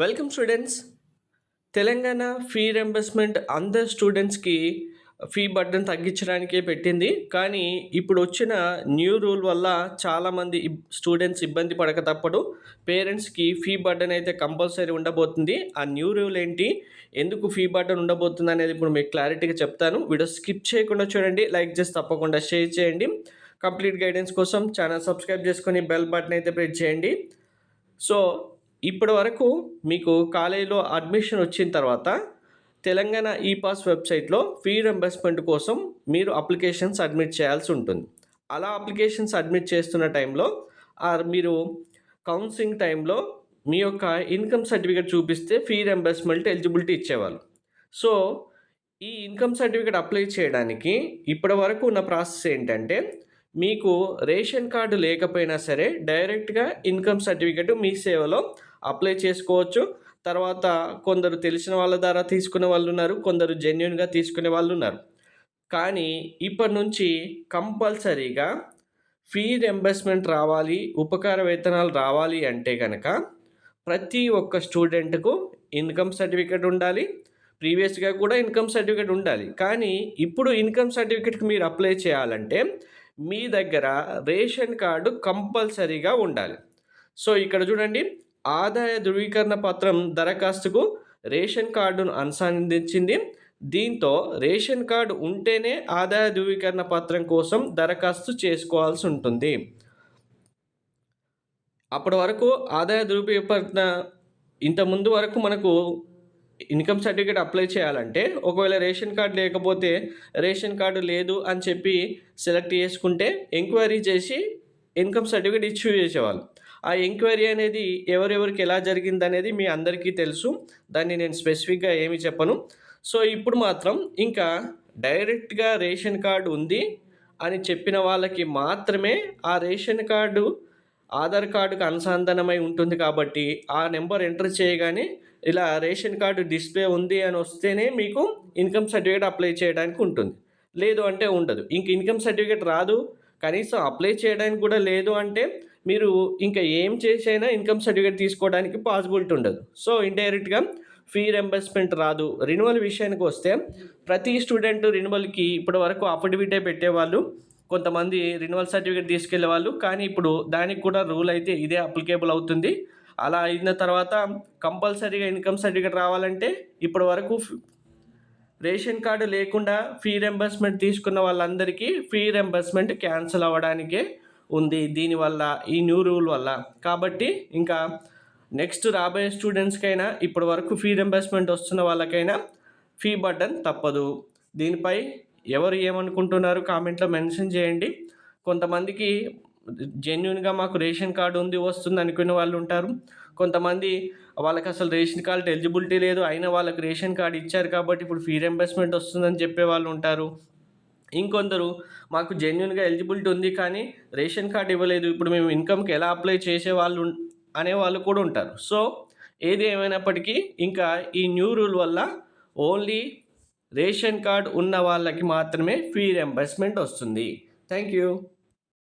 Welcome students Telangana fee reimbursement అందరు స్టూడెంట్స్కి fee burden తగ్గించడానికే పెట్టింది. కానీ ఇప్పుడు వచ్చిన న్యూ రూల్ వల్ల చాలామంది స్టూడెంట్స్ ఇబ్బంది పడక తప్పడు. పేరెంట్స్కి ఫీ బర్డన్ అయితే కంపల్సరీ ఉండబోతుంది. ఆ న్యూ రూల్ ఏంటి? ఎందుకు ఫీ బర్డన్ ఉండబోతుంది అనేది ఇప్పుడు మీకు క్లారిటీగా చెప్తాను. వీడియో స్కిప్ చేయకుండా చూడండి. లైక్ చేసి తప్పకుండా షేర్ చేయండి. కంప్లీట్ గైడెన్స్ కోసం ఛానల్ సబ్స్క్రైబ్ చేసుకొని బెల్ బటన్ అయితే ప్రెస్ చేయండి. సో ఇప్పటి వరకు మీకు కాలేజీలో అడ్మిషన్ వచ్చిన తర్వాత తెలంగాణ ఈ పాస్ వెబ్సైట్లో ఫీ రింబర్స్మెంట్ కోసం మీరు అప్లికేషన్స్ అడ్మిట్ చేయాల్సి ఉంటుంది. అలా అప్లికేషన్స్ అడ్మిట్ చేస్తున్న టైంలో ఆర్ మీరు కౌన్సిలింగ్ టైంలో మీ యొక్క ఇన్కమ్ సర్టిఫికేట్ చూపిస్తే ఫీ రింబర్స్మెంట్ ఎలిజిబిలిటీ ఇచ్చేవాళ్ళు. సో ఈ ఇన్కమ్ సర్టిఫికేట్ అప్లై చేయడానికి ఇప్పటి వరకు ఉన్న ప్రాసెస్ ఏంటంటే మీకు రేషన్ కార్డు లేకపోయినా సరే డైరెక్ట్గా ఇన్కమ్ సర్టిఫికేట్ మీ సేవలో అప్లై చేసుకోవచ్చు. తర్వాత కొందరు తెలిసిన వాళ్ళ ద్వారా తీసుకునే వాళ్ళు ఉన్నారు కొందరు జెన్యున్గా తీసుకునే వాళ్ళు ఉన్నారు. కానీ ఇప్పటి నుంచి కంపల్సరీగా ఫీ రెంబర్స్మెంట్ రావాలి ఉపకార వేతనాలు రావాలి అంటే కనుక ప్రతి ఒక్క స్టూడెంట్కు ఇన్కమ్ సర్టిఫికేట్ ఉండాలి ప్రీవియస్గా కూడా ఇన్కమ్ సర్టిఫికేట్ ఉండాలి. కానీ ఇప్పుడు ఇన్కమ్ సర్టిఫికేట్కి మీరు అప్లై చేయాలంటే మీ దగ్గర రేషన్ కార్డు కంపల్సరీగా ఉండాలి. సో ఇక్కడ చూడండి ఆదాయ ధృవీకరణ పత్రం దరఖాస్తుకు రేషన్ కార్డును అనుసంధించింది దీంతో రేషన్ కార్డు ఉంటేనే ఆదాయ ధృవీకరణ పత్రం కోసం దరఖాస్తు చేసుకోవాల్సి ఉంటుంది. అప్పటి వరకు ఆదాయ ధృవీకరణ ఇంత ముందు వరకు మనకు ఇన్కమ్ సర్టిఫికేట్ అప్లై చేయాలంటే ఒకవేళ రేషన్ కార్డు లేకపోతే రేషన్ కార్డు లేదు అని చెప్పి సెలెక్ట్ చేసుకుంటే ఎంక్వైరీ చేసి ఇన్కమ్ సర్టిఫికేట్ ఇష్యూ చేసేవాళ్ళు. ఆ ఎంక్వైరీ అనేది ఎవరెవరికి ఎలా జరిగింది అనేది మీ అందరికీ తెలుసు. దాన్ని నేను స్పెసిఫిక్గా ఏమి చెప్పను. సో ఇప్పుడు మాత్రం ఇంకా డైరెక్ట్గా రేషన్ కార్డు ఉంది అని చెప్పిన వాళ్ళకి మాత్రమే ఆ రేషన్ కార్డు ఆధార్ కార్డుకు అనుసంధానమై ఉంటుంది కాబట్టి ఆ నెంబర్ ఎంటర్ చేయగానే ఇలా రేషన్ కార్డు డిస్ప్లే ఉంది అని వస్తేనే మీకు ఇన్కమ్ సర్టిఫికేట్ అప్లై చేయడానికి ఉంటుంది. లేదు అంటే ఉండదు. ఇంక ఇన్కమ్ సర్టిఫికేట్ రాదు. కనీసం అప్లై చేయడానికి కూడా లేదు అంటే మీరు ఇంకా ఏం చేసైనా ఇన్కమ్ సర్టిఫికేట్ తీసుకోవడానికి పాసిబిలిటీ ఉండదు. సో ఇండైరెక్ట్గా ఫీ రెంబర్స్మెంట్ రాదు. రినువల్ విషయానికి వస్తే ప్రతి స్టూడెంట్ రినువల్కి ఇప్పటి వరకు అఫిడవిటే పెట్టేవాళ్ళు. కొంతమంది రినువల్ సర్టిఫికేట్ తీసుకెళ్ళే వాళ్ళు కానీ ఇప్పుడు దానికి కూడా రూల్ అయితే ఇదే అప్లికేబుల్ అవుతుంది. అలా అయిన తర్వాత కంపల్సరీగా ఇన్కమ్ సర్టిఫికేట్ రావాలంటే ఇప్పటి వరకు రేషన్ కార్డు లేకుండా ఫీ రెంబర్స్మెంట్ తీసుకున్న వాళ్ళందరికీ ఫీ రెంబర్స్మెంట్ క్యాన్సిల్ అవ్వడానికే ఉంది. దీనివల్ల ఈ న్యూ రూల్ వల్ల. కాబట్టి ఇంకా నెక్స్ట్ రాబోయే స్టూడెంట్స్కైనా ఇప్పటి వరకు ఫీ రెంబర్స్మెంట్ వస్తున్న వాళ్ళకైనా ఫీ బటన్ తప్పదు. దీనిపై ఎవరు ఏమనుకుంటున్నారు కామెంట్లో మెన్షన్ చేయండి. కొంతమందికి జెన్యున్గా మాకు రేషన్ కార్డు ఉంది వస్తుంది అనుకునే వాళ్ళు ఉంటారు. కొంతమంది వాళ్ళకి అసలు రేషన్ కార్డు ఎలిజిబిలిటీ లేదు అయినా వాళ్ళకి రేషన్ కార్డు ఇచ్చారు కాబట్టి ఇప్పుడు ఫీ రెంబర్స్మెంట్ వస్తుందని చెప్పే వాళ్ళు ఉంటారు. ఇంకొందరు మాకు జెన్యున్గా ఎలిజిబిలిటీ ఉంది కానీ రేషన్ కార్డు ఇవ్వలేదు. ఇప్పుడు మేము ఇన్కమ్కి ఎలా అప్లై చేసే వాళ్ళు అనే వాళ్ళు కూడా ఉంటారు. సో ఏది ఏమైనప్పటికీ ఇంకా ఈ న్యూ రూల్ వల్ల ఓన్లీ రేషన్ కార్డు ఉన్న వాళ్ళకి మాత్రమే ఫీ రెంబర్స్మెంట్ వస్తుంది. Thank you